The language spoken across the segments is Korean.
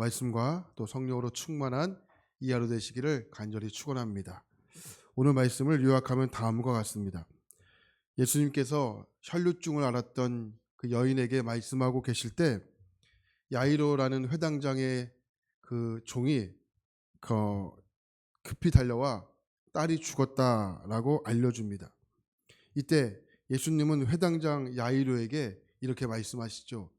말씀과 또 성령으로 충만한 이 하루 되시기를 간절히 축원합니다. 오늘 말씀을 요약하면 다음과 같습니다. 예수님께서 혈류증을 앓았던 그 여인에게 말씀하고 계실 때 야이로라는 회당장의 그 종이 그 급히 달려와 딸이 죽었다라고 알려줍니다. 이때 예수님은 회당장 야이로에게 이렇게 말씀하시죠.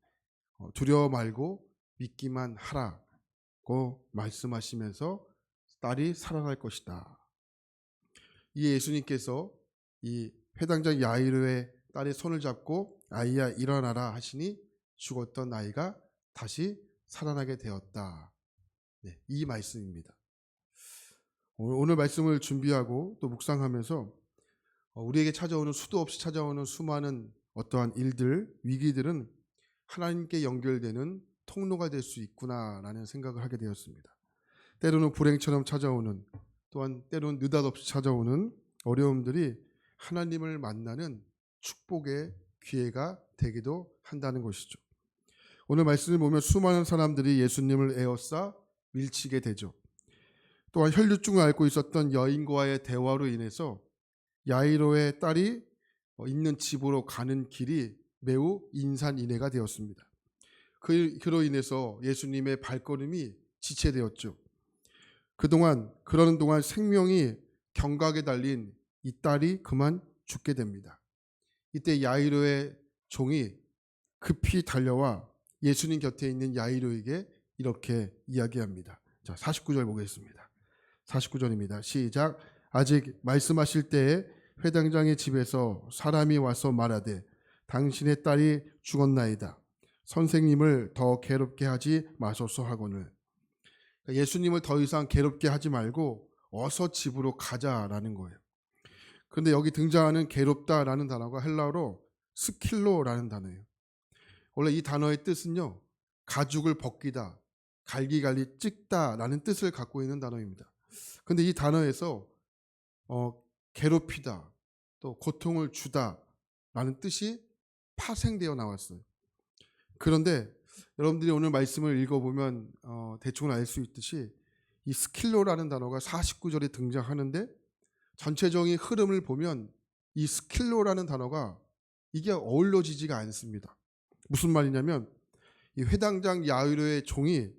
어, 두려워 말고 믿기만 하라고 말씀하시면서 딸이 살아날 것이다. 이 예수님께서 이 회당장 야이로의 딸의 손을 잡고 아이야 일어나라 하시니 죽었던 아이가 다시 살아나게 되었다. 네, 이 말씀입니다. 오늘 말씀을 준비하고 또 묵상하면서 어, 우리에게 찾아오는 수도 없이 찾아오는 수많은 어떠한 일들, 위기들은 하나님께 연결되는 통로가 될 수 있구나라는 생각을 하게 되었습니다. 때로는 불행처럼 찾아오는 또한 때로는 느닷없이 찾아오는 어려움들이 하나님을 만나는 축복의 기회가 되기도 한다는 것이죠. 오늘 말씀을 보면 수많은 사람들이 예수님을 에워싸 밀치게 되죠. 또한 혈류증을 앓고 있었던 여인과의 대화로 인해서 야이로의 딸이 있는 집으로 가는 길이 매우 인산인해가 되었습니다. 그, 그로 인해서 예수님의 발걸음이 지체되었죠. 그동안 그러는 동안 생명이 경각에 달린 이 딸이 그만 죽게 됩니다. 이때 야이로의 종이 급히 달려와 예수님 곁에 있는 야이로에게 이렇게 이야기합니다. 자, 49절 보겠습니다. 49절입니다. 시작. 아직 말씀하실 때에 회당장의 집에서 사람이 와서 말하되 당신의 딸이 죽었나이다. 선생님을 더 괴롭게 하지 마소서 하거늘. 그러니까 예수님을 더 이상 괴롭게 하지 말고 어서 집으로 가자라는 거예요. 그런데 여기 등장하는 괴롭다라는 단어가 헬라어로 스킬로라는 단어예요. 원래 이 단어의 뜻은요. 가죽을 벗기다, 갈기갈리 찍다라는 뜻을 갖고 있는 단어입니다. 근데 이 단어에서 어, 괴롭히다, 또 고통을 주다라는 뜻이 파생되어 나왔어요. 그런데 여러분들이 오늘 말씀을 읽어보면 어, 대충 알 수 있듯이 이 스킬로라는 단어가 49절에 등장하는데 전체적인 흐름을 보면 이 스킬로라는 단어가 이게 어울려지지가 않습니다. 무슨 말이냐면 이 회당장 야이로의 종이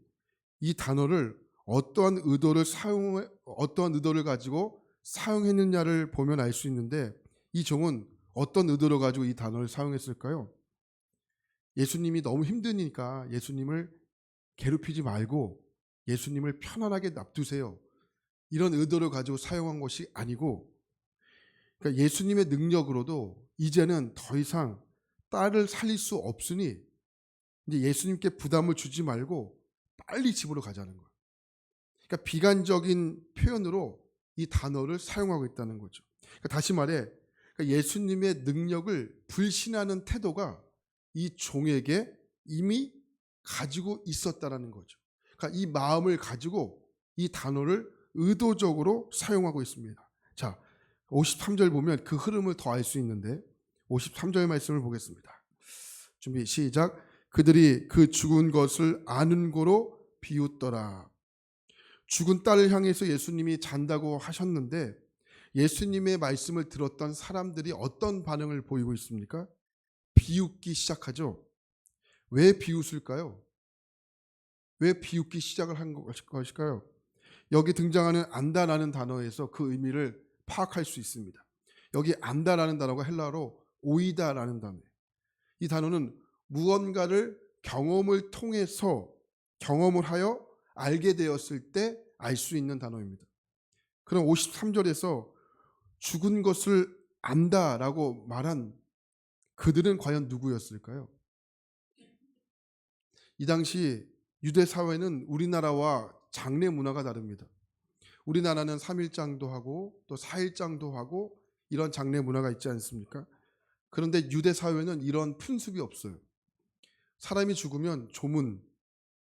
이 단어를 어떠한 의도를 사용 어떠한 의도를 가지고 사용했느냐를 보면 알 수 있는데 이 종은 어떤 의도를 가지고 이 단어를 사용했을까요? 예수님이 너무 힘드니까 예수님을 괴롭히지 말고 예수님을 편안하게 납두세요. 이런 의도를 가지고 사용한 것이 아니고 그러니까 예수님의 능력으로도 이제는 더 이상 딸을 살릴 수 없으니 이제 예수님께 부담을 주지 말고 빨리 집으로 가자는 거예요. 그러니까 비관적인 표현으로 이 단어를 사용하고 있다는 거죠. 그러니까 다시 말해 그러니까 예수님의 능력을 불신하는 태도가 이 종에게 이미 가지고 있었다라는 거죠. 그러니까 이 마음을 가지고 이 단어를 의도적으로 사용하고 있습니다. 자, 53절 보면 그 흐름을 더 알 수 있는데 53절 말씀을 보겠습니다. 준비 시작. 그들이 그 죽은 것을 아는 고로 비웃더라. 죽은 딸을 향해서 예수님이 잔다고 하셨는데 예수님의 말씀을 들었던 사람들이 어떤 반응을 보이고 있습니까? 비웃기 시작하죠. 왜 비웃을까요? 왜 비웃기 시작을 한 것일까요? 여기 등장하는 안다라는 단어에서 그 의미를 파악할 수 있습니다. 여기 안다라는 단어가 헬라어로 오이다라는 단어예요. 이 단어는 무언가를 경험을 통해서 경험을 하여 알게 되었을 때 알 수 있는 단어입니다. 그럼 53절에서 죽은 것을 안다라고 말한 그들은 과연 누구였을까요? 이 당시 유대 사회는 우리나라와 장례 문화가 다릅니다. 우리나라는 3일장도 하고 또 4일장도 하고 이런 장례 문화가 있지 않습니까? 그런데 유대 사회는 이런 풍습이 없어요. 사람이 죽으면 조문,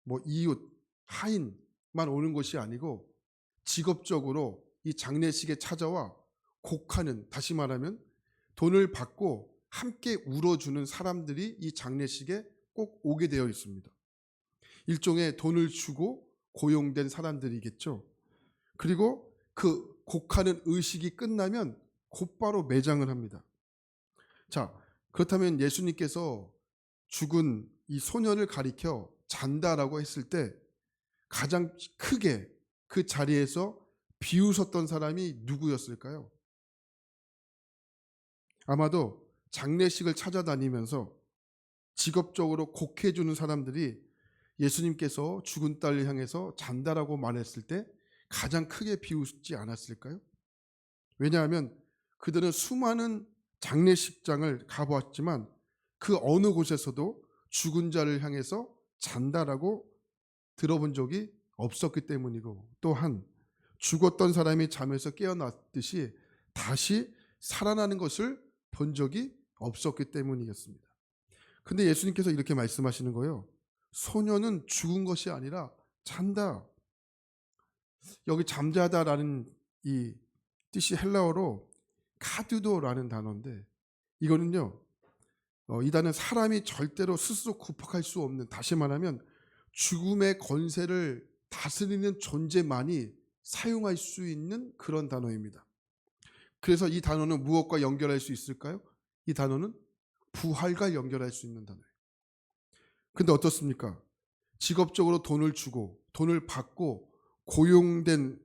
뭐 이웃, 하인만 오는 것이 아니고 직업적으로 이 장례식에 찾아와 곡하는 다시 말하면 돈을 받고 함께 울어주는 사람들이 이 장례식에 꼭 오게 되어 있습니다. 일종의 돈을 주고 고용된 사람들이겠죠. 그리고 그 곡하는 의식이 끝나면 곧바로 매장을 합니다. 자, 그렇다면 예수님께서 죽은 이 소년을 가리켜 잔다라고 했을 때 가장 크게 그 자리에서 비웃었던 사람이 누구였을까요? 아마도 장례식을 찾아다니면서 직업적으로 곡해 주는 사람들이 예수님께서 죽은 딸을 향해서 잔다라고 말했을 때 가장 크게 비웃지 않았을까요? 왜냐하면 그들은 수많은 장례식장을 가보았지만 그 어느 곳에서도 죽은 자를 향해서 잔다라고 들어본 적이 없었기 때문이고 또한 죽었던 사람이 잠에서 깨어났듯이 다시 살아나는 것을 본 적이 없었기 때문이었습니다. 근데 예수님께서 이렇게 말씀하시는 거예요. 소녀는 죽은 것이 아니라 잔다. 여기 잠자다라는 이 뜻이 헬라어로 카두도라는 단어인데 이거는요. 어, 이 단어는 사람이 절대로 스스로 구박할 수 없는 다시 말하면 죽음의 권세를 다스리는 존재만이 사용할 수 있는 그런 단어입니다. 그래서 이 단어는 무엇과 연결할 수 있을까요? 이 단어는 부활과 연결할 수 있는 단어예요. 근데 어떻습니까? 직업적으로 돈을 주고 돈을 받고 고용된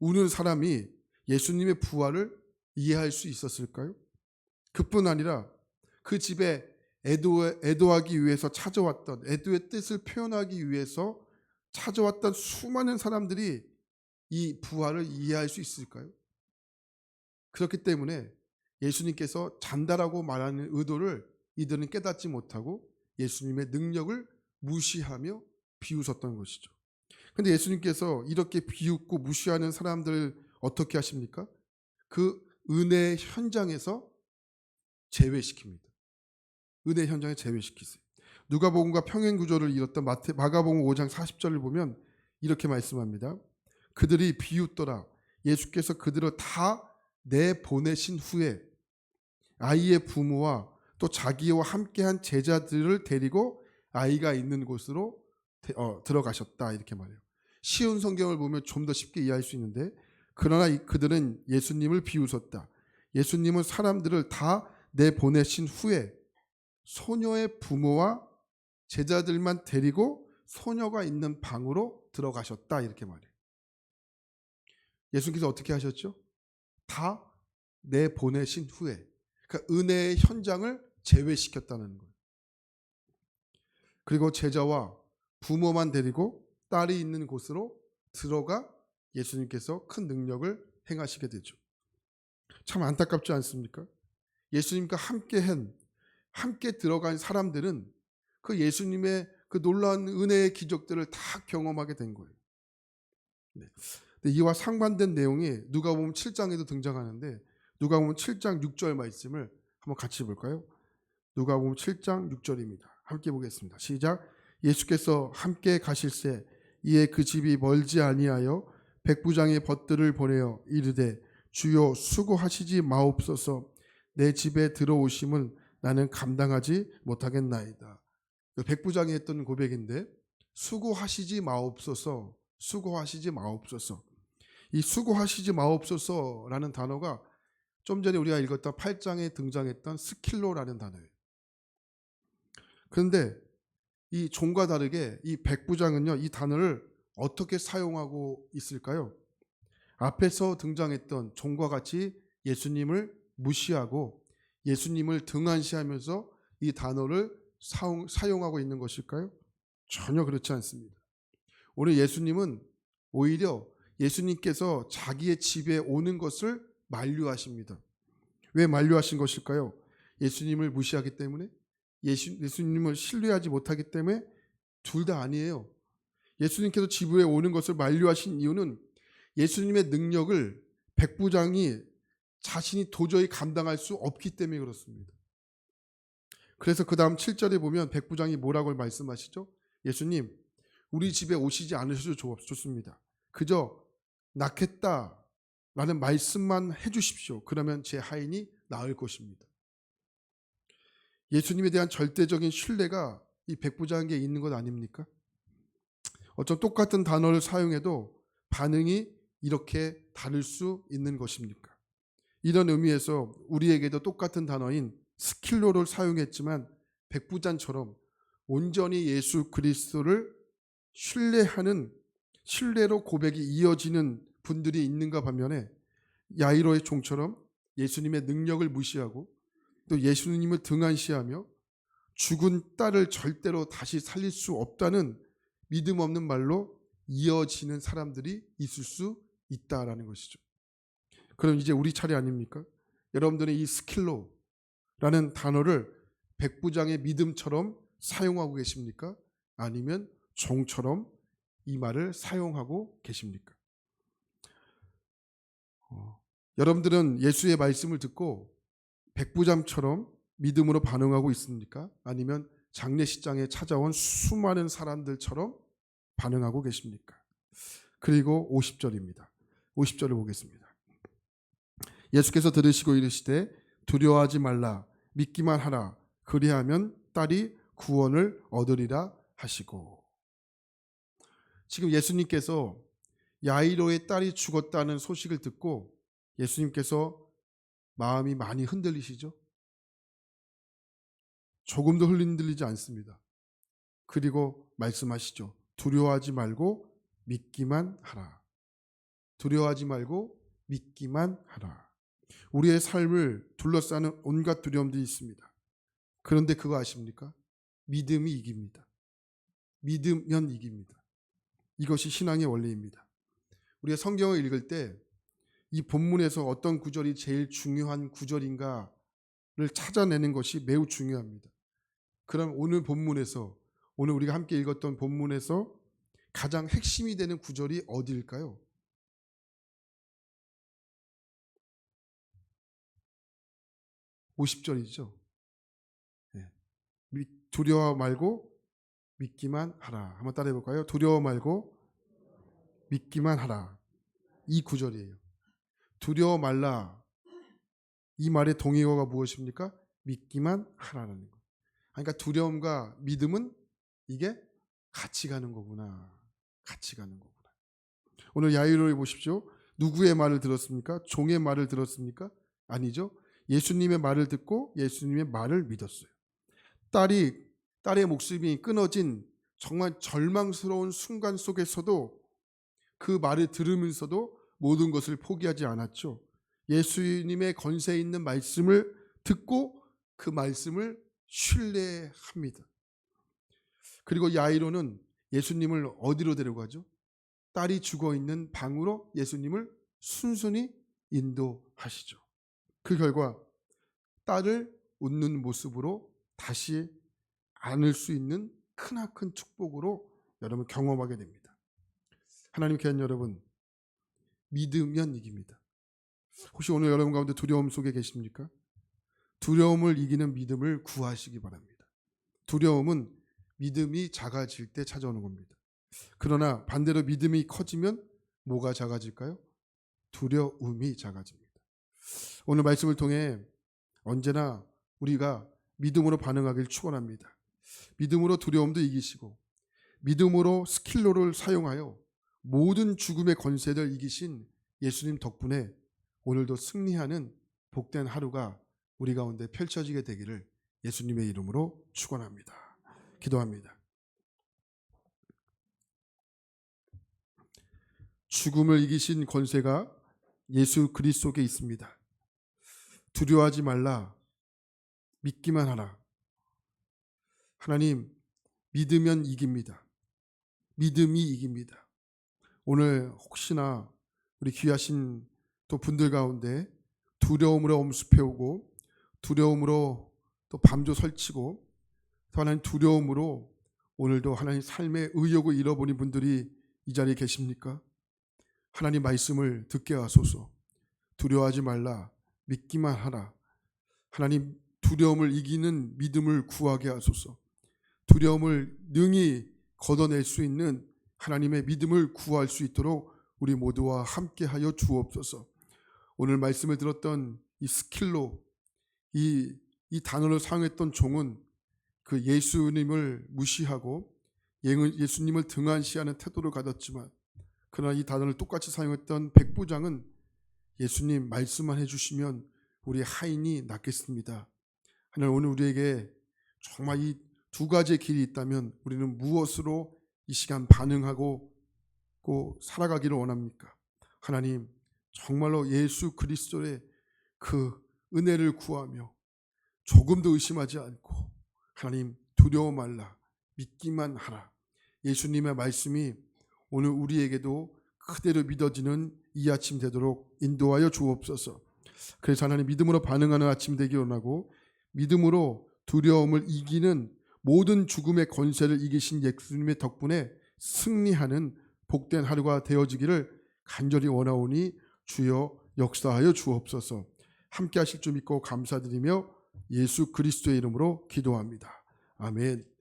우는 사람이 예수님의 부활을 이해할 수 있었을까요? 그뿐 아니라 그 집에 애도, 애도하기 위해서 찾아왔던 애도의 뜻을 표현하기 위해서 찾아왔던 수많은 사람들이 이 부활을 이해할 수 있을까요? 그렇기 때문에 예수님께서 잔다라고 말하는 의도를 이들은 깨닫지 못하고 예수님의 능력을 무시하며 비웃었던 것이죠. 근데 예수님께서 이렇게 비웃고 무시하는 사람들을 어떻게 하십니까? 그 은혜 현장에서 제외시킵니다. 은혜 현장에 제외시키세요. 누가복음과 평행 구조를 이뤘던 마태, 마가복음 5장 40절을 보면 이렇게 말씀합니다. 그들이 비웃더라. 예수께서 그들을 다 내보내신 후에 아이의 부모와 또 자기와 함께한 제자들을 데리고 아이가 있는 곳으로 어, 들어가셨다 이렇게 말해요. 쉬운 성경을 보면 좀 더 쉽게 이해할 수 있는데 그러나 그들은 예수님을 비웃었다. 예수님은 사람들을 다 내보내신 후에 소녀의 부모와 제자들만 데리고 소녀가 있는 방으로 들어가셨다 이렇게 말해요. 예수님께서 어떻게 하셨죠? 다 내보내신 후에 그러니까 은혜의 현장을 제외시켰다는 거예요. 그리고 제자와 부모만 데리고 딸이 있는 곳으로 들어가 예수님께서 큰 능력을 행하시게 되죠. 참 안타깝지 않습니까? 예수님과 함께 한 함께 들어간 사람들은 그 예수님의 그 놀라운 은혜의 기적들을 다 경험하게 된 거예요. 네. 이와 상반된 내용이 누가 보면 7장에도 등장하는데 누가 보면 7장 6절 말씀을 한번 같이 볼까요? 누가 보면 7장 6절입니다. 함께 보겠습니다. 시작. 예수께서 함께 가실새 이에 그 집이 멀지 아니하여 백부장의 벗들을 보내어 이르되 주여 수고하시지 마옵소서 내 집에 들어오심은 나는 감당하지 못하겠나이다. 그 백부장이 했던 고백인데 수고하시지 마옵소서 수고하시지 마옵소서 이 수고하시지 마옵소서라는 단어가 좀 전에 우리가 읽었던 8장에 등장했던 스킬로라는 단어예요. 그런데 이 종과 다르게 이 백부장은요, 이 단어를 어떻게 사용하고 있을까요? 앞에서 등장했던 종과 같이 예수님을 무시하고 예수님을 등한시하면서 이 단어를 사용, 하고 있는 것일까요? 전혀 그렇지 않습니다. 오늘 예수님은 오히려 예수님께서 자기의 집에 오는 것을 만류하십니다. 왜 만류하신 것일까요? 예수님을 무시하기 때문에 예수, 예수님을 신뢰하지 못하기 때문에 둘 다 아니에요. 예수님께서 지부에 오는 것을 만류하신 이유는 예수님의 능력을 백부장이 자신이 도저히 감당할 수 없기 때문에 그렇습니다. 그래서 그 다음 7절에 보면 백부장이 뭐라고 말씀하시죠? 예수님, 우리 집에 오시지 않으셔도 좋습니다. 그저 낳겠다 라는 말씀만 해주십시오. 그러면 제 하인이 나을 것입니다. 예수님에 대한 절대적인 신뢰가 이 백부장에게 있는 것 아닙니까? 어쩜 똑같은 단어를 사용해도 반응이 이렇게 다를 수 있는 것입니까? 이런 의미에서 우리에게도 똑같은 단어인 스킬로를 사용했지만 백부장처럼 온전히 예수 그리스도를 신뢰하는 신뢰로 고백이 이어지는 분들이 있는가 반면에 야이로의 종처럼 예수님의 능력을 무시하고 또 예수님을 등한시하며 죽은 딸을 절대로 다시 살릴 수 없다는 믿음 없는 말로 이어지는 사람들이 있을 수 있다라는 것이죠. 그럼 이제 우리 차례 아닙니까? 여러분들은 이 스킬로라는 단어를 백부장의 믿음처럼 사용하고 계십니까? 아니면 종처럼 이 말을 사용하고 계십니까? 어, 여러분들은 예수의 말씀을 듣고 백부장처럼 믿음으로 반응하고 있습니까? 아니면 장례식장에 찾아온 수많은 사람들처럼 반응하고 계십니까? 그리고 50절입니다. 50절을 보겠습니다. 예수께서 들으시고 이르시되 두려워하지 말라 믿기만 하라 그리하면 딸이 구원을 얻으리라 하시고 지금 예수님께서 야이로의 딸이 죽었다는 소식을 듣고 예수님께서 마음이 많이 흔들리시죠? 조금도 흔들리지 않습니다. 그리고 말씀하시죠. 두려워하지 말고 믿기만 하라. 두려워하지 말고 믿기만 하라. 우리의 삶을 둘러싸는 온갖 두려움들이 있습니다. 그런데 그거 아십니까? 믿음이 이깁니다. 믿으면 이깁니다. 이것이 신앙의 원리입니다. 우리가 성경을 읽을 때 이 본문에서 어떤 구절이 제일 중요한 구절인가를 찾아내는 것이 매우 중요합니다. 그럼 오늘 본문에서 오늘 우리가 함께 읽었던 본문에서 가장 핵심이 되는 구절이 어디일까요? (50절이죠) 네. 두려워 말고 믿기만 하라. 한번 따라해 볼까요? 두려워 말고 믿기만 하라. 이 구절이에요. 두려워 말라. 이 말의 동의어가 무엇입니까? 믿기만 하라는 거. 그러니까 두려움과 믿음은 이게 같이 가는 거구나. 같이 가는 거구나. 오늘 야이로에 보십시오. 누구의 말을 들었습니까? 종의 말을 들었습니까? 아니죠. 예수님의 말을 듣고 예수님의 말을 믿었어요. 딸이 딸의 목숨이 끊어진 정말 절망스러운 순간 속에서도 그 말을 들으면서도 모든 것을 포기하지 않았죠. 예수님의 건세 있는 말씀을 듣고 그 말씀을 신뢰합니다. 그리고 야이로는 예수님을 어디로 데려가죠? 딸이 죽어 있는 방으로 예수님을 순순히 인도하시죠. 그 결과 딸을 웃는 모습으로 다시 안을 수 있는 크나큰 축복으로 여러분 경험하게 됩니다. 하나님 귀한 여러분 믿으면 이깁니다. 혹시 오늘 여러분 가운데 두려움 속에 계십니까? 두려움을 이기는 믿음을 구하시기 바랍니다. 두려움은 믿음이 작아질 때 찾아오는 겁니다. 그러나 반대로 믿음이 커지면 뭐가 작아질까요? 두려움이 작아집니다. 오늘 말씀을 통해 언제나 우리가 믿음으로 반응하길 축원합니다. 믿음으로 두려움도 이기시고 믿음으로 스킬로를 사용하여 모든 죽음의 권세를 이기신 예수님 덕분에 오늘도 승리하는 복된 하루가 우리 가운데 펼쳐지게 되기를 예수님의 이름으로 축원합니다. 기도합니다. 죽음을 이기신 권세가 예수 그리스도에 있습니다. 두려워하지 말라. 믿기만 하라. 하나님, 믿으면 이깁니다. 믿음이 이깁니다. 오늘 혹시나 우리 귀하신 또 분들 가운데 두려움으로 엄습해오고 두려움으로 또 밤조 설치고 또 하나님 두려움으로 오늘도 하나님 삶의 의욕을 잃어버린 분들이 이 자리에 계십니까? 하나님 말씀을 듣게 하소서. 두려워하지 말라. 믿기만 하라. 하나님 두려움을 이기는 믿음을 구하게 하소서. 두려움을 능히 걷어낼 수 있는 하나님의 믿음을 구할 수 있도록 우리 모두와 함께하여 주옵소서. 오늘 말씀을 들었던 이 스킬로 이, 이 단어를 사용했던 종은 그 예수님을 무시하고 예- 예수님을 등한시하는 태도를 가졌지만 그러나 이 단어를 똑같이 사용했던 백부장은 예수님 말씀만 해주시면 우리 하인이 낫겠습니다. 하나님 오늘 우리에게 정말 이 두 가지의 길이 있다면 우리는 무엇으로 이 시간 반응하고 고 살아가기를 원합니까? 하나님 정말로 예수 그리스도의 그 은혜를 구하며 조금도 의심하지 않고 하나님 두려워 말라 믿기만 하라. 예수님의 말씀이 오늘 우리에게도 그대로 믿어지는 이 아침 되도록 인도하여 주옵소서. 그래서 하나님 믿음으로 반응하는 아침 되기 원하고 믿음으로 두려움을 이기는 모든 죽음의 권세를 이기신 예수님의 덕분에 승리하는 복된 하루가 되어지기를 간절히 원하오니 주여 역사하여 주옵소서. 함께 하실 줄 믿고 감사드리며 예수 그리스도의 이름으로 기도합니다. 아멘.